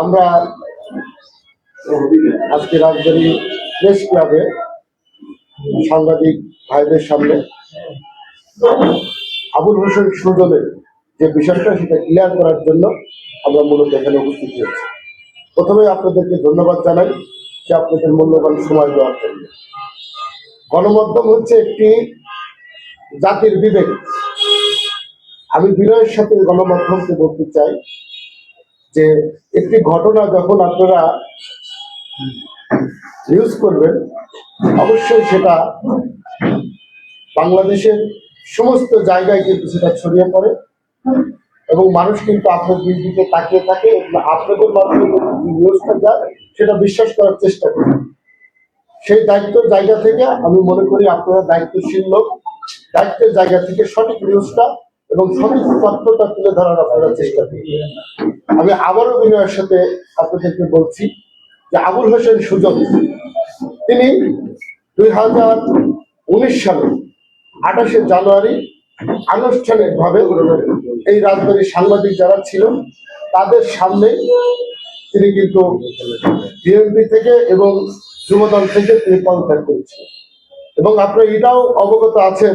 আমরা আজকে রাজধানী প্রেস ক্লাবে সাংবাদিক ভাইদের সামনে আবুল হোসেন সুজনের যে বিষয়টা সেটা ক্লিয়ার করার জন্য আমরা মূলত এখানে উপস্থিত হয়েছি। প্রথমে আপনাদেরকে ধন্যবাদ জানাই যে আপনাদের মূল্যবান সময় দেওয়ার জন্য। গণমাধ্যম হচ্ছে একটি জাতির বিবেক। আমি বিনয়ের সাথে গণমাধ্যমকে বলতে চাই যে একটি ঘটনা যখন আপনারা নিউজ করবেন, অবশ্যই সেটা বাংলাদেশের সমস্ত জায়গায় কিন্তু সেটা ছড়িয়ে পড়ে এবং মানুষ কিন্তু আপনার আপনাদের দিকে তাকিয়ে থাকে আপনাদের মাধ্যমে নিউজটা যায়, সেটা বিশ্বাস করার চেষ্টা করে সেই দায়িত্বের জায়গা থেকে আমি মনে করি আপনারা দায়িত্বশীল লোক, দায়িত্বের জায়গা থেকে সঠিক নিউজটা এবং সঠিক তথ্যটা তুলে ধরার আপনারা চেষ্টা করবেন। আমি আবারও বিনয়ের সাথে আপনাদেরকে বলছি যে আবুল হোসেন সুজন, তিনি দুই হাজার উনিশ সালে আঠাশে জানুয়ারি আনুষ্ঠানিকভাবে এই রাজধানীর সাংবাদিক যারা ছিল, তাদের সামনে তিনি কিন্তু বিএনপি থেকে এবং যুবদল থেকে তিনি পদত্যাগ করেছিলেন। এবং আপনারা এটাও অবগত আছেন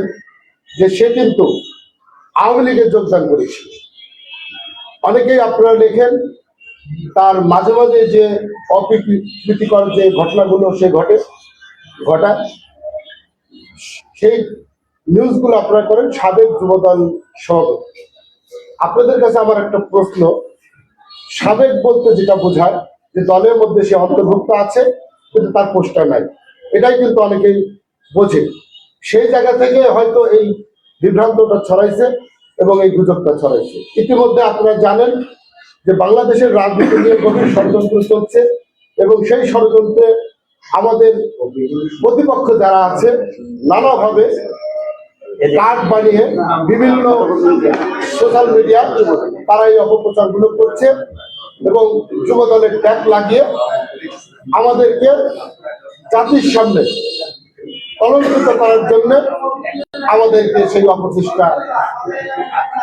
যে সে কিন্তু আওয়ামী লীগে যোগদান করেছি। অনেকেই আপনারা লেখেন তার মাঝে মাঝে যে অপ্রীতিকর যে ঘটনাগুলো সে ঘটে, ঘটায়। সেই নিউজগুলো আপনারা করেন, সাবেক যুবদল সভাপতি। আপনাদের কাছে আমার একটা প্রশ্ন, সাবেক বলতে যেটা বোঝায় যে দলের মধ্যে সে অন্তর্ভুক্ত আছে, কিন্তু তার পোস্টার নাই। এটাই কিন্তু অনেকেই বোঝে। সেই জায়গা থেকে হয়তো এই বিভ্রান্তটা ছড়াইছে এবং এই গুজবটা ছড়াইছে। ইতিমধ্যে আপনারা জানেন যে বাংলাদেশের রাজনীতি নিয়ে গভীর ষড়যন্ত্র চলছে এবং সেই ষড়যন্ত্রে আমাদের প্রতিপক্ষ যারা আছে, নানাভাবে কার্ড বানিয়ে বিভিন্ন সোশ্যাল মিডিয়া তারা এই অপপ্রচারগুলো করছে এবং যুব দলের ট্যাগ লাগিয়ে আমাদেরকে জাতির সামনে কলঙ্কিত করার জন্য আমাদেরকে সেই অপচেষ্টা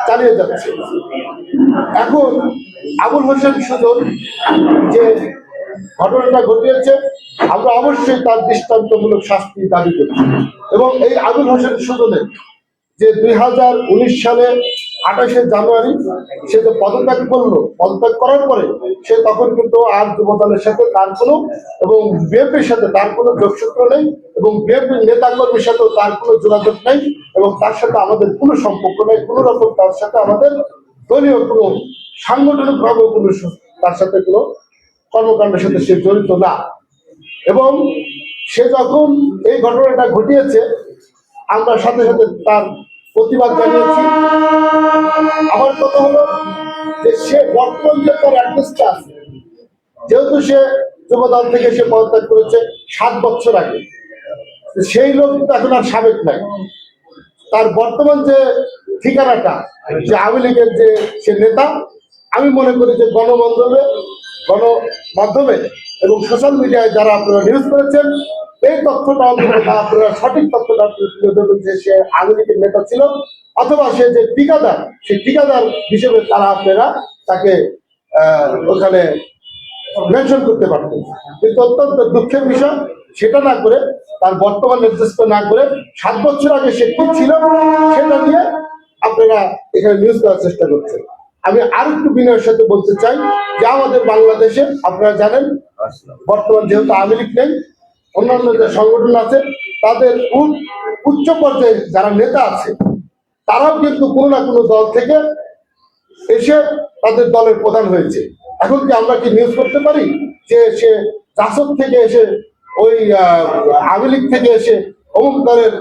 চালিয়ে যাচ্ছে। এখন আবুল হোসেন সুজন যে ঘটনাটা ঘটিয়েছে, আমরা অবশ্যই তার দৃষ্টান্তমূলক শাস্তি দাবি করছি। এবং এই আবুল হোসেন সুজনের যে দুই হাজার উনিশ সালে আঠাশে জানুয়ারি সে যে পদত্যাগ করল, পদত্যাগ করার পরে সে তখন কিন্তু আর যুবদলের সাথে তার কোনো এবং বিএনপির সাথে তার কোনো যোগসূত্র নেই এবং বিএনপির নেতা কর্মীর সাথেও তার কোনো যোগাযোগ নেই এবং তার সাথে আমাদের কোনো সম্পর্ক নেই, কোনো রকম তার সাথে আমাদের দলীয় কোনো সাংগঠনিক ভাবে কোনো তার সাথে কোনো কর্মকাণ্ডের সাথে সে জড়িত না। এবং সে যখন এই ঘটনাটা ঘটিয়েছে, আমরা সাথে সাথে তার প্রতিবাদ জানিয়েছি। আমার কথা হলো যে সে বর্তমান যে তার অ্যাড্রেসটা আছে। যেহেতু সে যুবদল থেকে সে পদত্যাগ করেছে সাত বছর আগে। সেই লোক কিন্তু এখন আর সাবেক নাই। তার বর্তমান যে ঠিকানাটা, যে আওয়ামী লীগের যে সে নেতা, আমি মনে করি যে গণমাধ্যমে গণমাধ্যমে এবং সোশ্যাল মিডিয়ায় যারা আপনারা নিউজ করেছেন, এই তথ্যটা অন্তত আপনারা সঠিক তথ্যটা তুলে ধরবেন যে সে আওয়ামী নেতা ছিল অথবা সে যে ঠিকাদার, সেই ঠিকাদার হিসেবে তারা আপনারা তাকে ওখানে মেনশন করতে পারতেন। কিন্তু অত্যন্ত দুঃখের বিষয়, সেটা না করে, তার বর্তমান নির্দিষ্ট না করে সাত বছর আগে সে কি ছিল, সেটা নিয়ে আপনারা এখানে নিউজ করার চেষ্টা করছেন। আমি আর একটু বিনয়ের সাথে বলতে চাই যে আমাদের বাংলাদেশে আপনারা জানেন, বর্তমান যেহেতু আওয়ামী লীগ নেই, অন্যান্য যে সংগঠন আছে, তাদের উচ্চ পর্যায়ে যারা নেতা আছে, তারাও কিন্তু কোনো না কোনো দল থেকে এসে তাদের দলের প্রধান হয়েছে। এখন কি আমরা কি নিউজ করতে পারি যে সে চাষক থেকে এসে, ওই আওয়ামী লীগ থেকে এসে অমুক দলের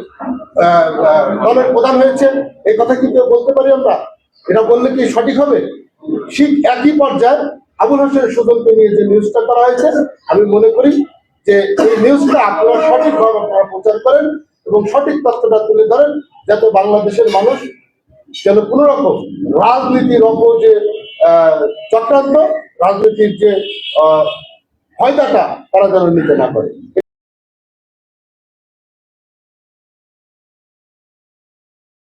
দলের প্রধান হয়েছে? এই কথা কি বলতে পারি আমরা? এটা বললে কি সঠিক হবে? ঠিক একই পর্যায়ে আবুল হোসেন সুজনকে নিয়ে যে নিউজটা করা হয়েছে, আমি মনে করি যে এই নিউজটা আপনারা সঠিকভাবে আপনারা প্রচার করেন এবং সঠিক তথ্যটা তুলে ধরেন যাতে বাংলাদেশের মানুষ যেন কোন রকম রাজনীতির অপ যে চক্রান্ত, রাজনীতির যে ফয়দাটা তারা যেন নিতে না পারে।